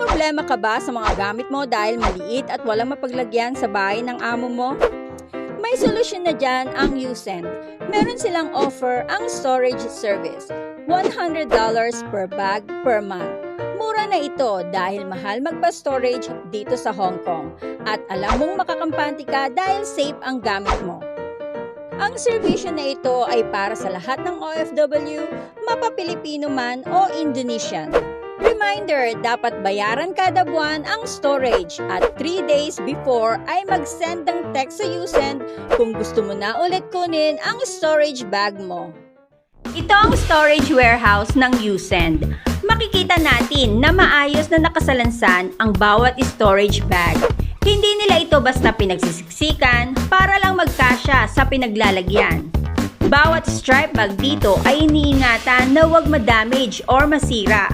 Namumroblema ka ba sa mga gamit mo dahil maliit at walang mapaglagyan sa bahay ng amo mo? May solusyon na dyan ang Usend. Meron silang offer ang storage service. $100 per bag per month. Mura na ito dahil mahal magpa-storage dito sa Hong Kong. At alam mong makakampante ka dahil safe ang gamit mo. Ang serbisyo na ito ay para sa lahat ng OFW, mapa-Pilipino man o Indonesian. Reminder, dapat bayaran kada buwan ang storage at 3 days before ay mag-send ng text sa Usend kung gusto mo na ulit kunin ang storage bag mo. Ito ang storage warehouse ng Usend. Makikita natin na maayos na nakasalansan ang bawat storage bag. Hindi nila ito basta pinagsisiksikan para lang magkasya sa pinaglalagyan. Bawat stripe bag dito ay iniingatan na huwag madamage or masira.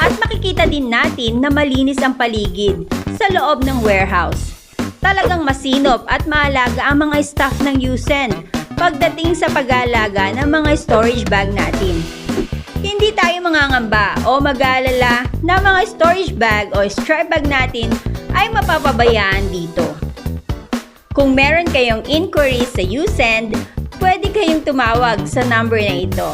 At makikita din natin na malinis ang paligid sa loob ng warehouse. Talagang masinop at maalaga ang mga staff ng Usen pagdating sa pag-aalaga ng mga storage bag natin. Hindi tayo mangangamba o mag-aalala na mga storage bag o stripe bag natin ay mapapabayaan dito. Kung meron kayong inquiries sa Usend, pwede kayong tumawag sa number na ito.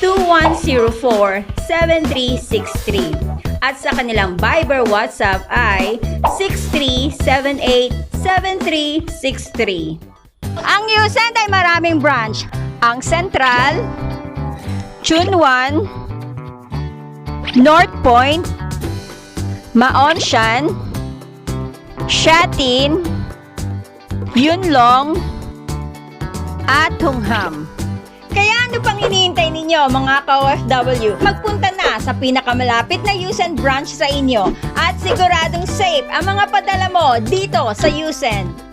2104-7363 at sa kanilang Viber WhatsApp ay 6378-7363. Ang Usend ay maraming branch. Ang Central, Chunwan, North Point, Maonshan, Shatin, Yunlong, at Hungham. Kaya ano pang hinihintay ninyo mga ka-OFW? Magpunta na sa pinakamalapit na Usen branch sa inyo at siguradong safe ang mga padala mo dito sa Usen.